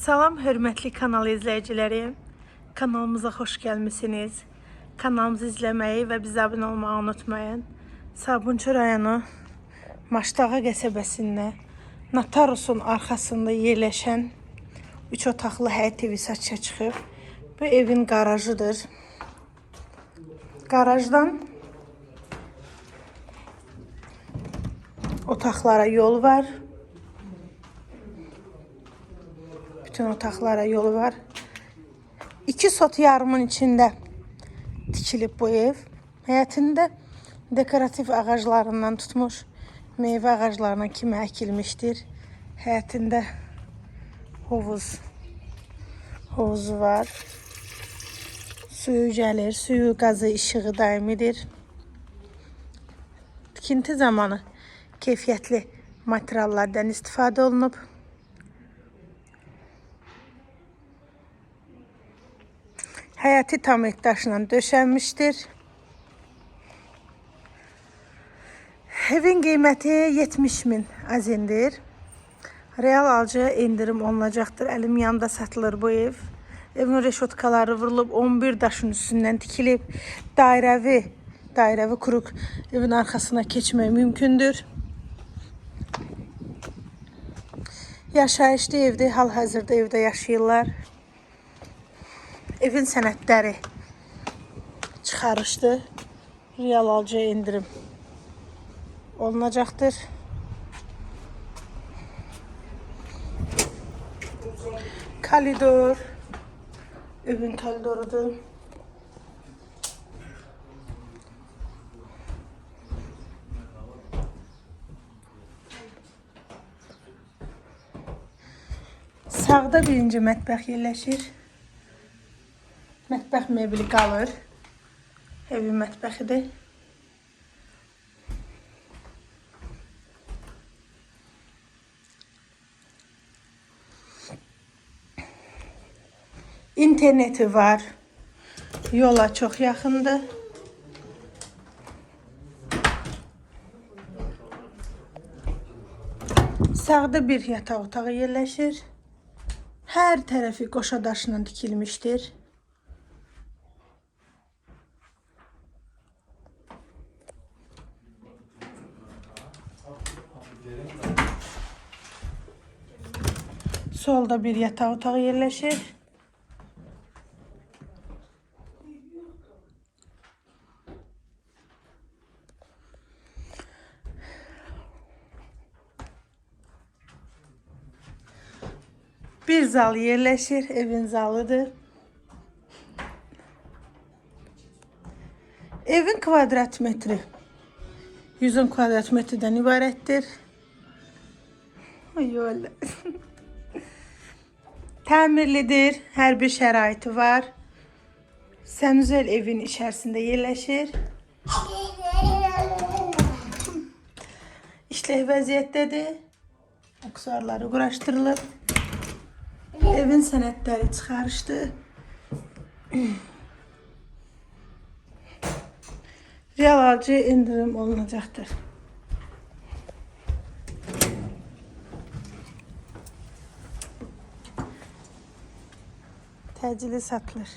Salam hörmətli kanal izləyiciləri. Kanalımıza xoş gəlmisiniz. Kanalımızı izləməyi və bizə abunə olmağı unutmayın. Sabunçu rayonu Maşdağa qəsəbəsində Natarusun arxasında yerləşən 3 otaqlı həyət evi satışa çıxıb. Bu evin qarajıdır. Qarajdan otaqlara yol var. Bütün otaqlara yolu var. İki sot yarımın içində tikilib bu ev. Həyətində dekorativ ağaclarından tutmuş meyvə ağaclarına kimi əkilmişdir. Həyətində hovuz hovuzu var. Suyu gəlir, suyu qazı işığı daimidir. Tikinti zamanı keyfiyyətli materiallardan istifadə olunub. Həyəti tam et daşla döşənmişdir. Evin qiyməti 70 min azindir. Real alıcıya indirim olunacaqdır. Əlim yanında satılır bu ev. Evin reşotkaları vurulub 11 daşın üstündən tikilib. Dairəvi, dairəvi kuruq evin arxasına keçmək mümkündür. Yaşayışlı evdir, hal-hazırda evdə yaşayırlar. Evin sənədləri çıxarışdı. Real alıcıya indirim olunacaqdır. Kalidor. Evin kalidorudur. Sağda birinci mətbəx yerləşir. Mətbəx mebeli qalır. Evin mətbəxidir. İnterneti var. Yola çox yaxındır. Sağda bir yataq otağı yerləşir. Hər tərəfi qoşa daşla. Solda bir yataq otağı yerləşir. Bir zal yerleşir, evin zalıdır. Evin kvadrat metri 110 kvadrat metreden ibarettir. Ay öyle. Təmirlidir, hər bir şəraiti var. Sənüzel evin içərisində yerləşir. İşləh vəziyyətdədir. Aksuarları quraşdırılıb. Evin sənədləri çıxarışdı. Real alıcı indirim olunacaqdır. Təcili satılır.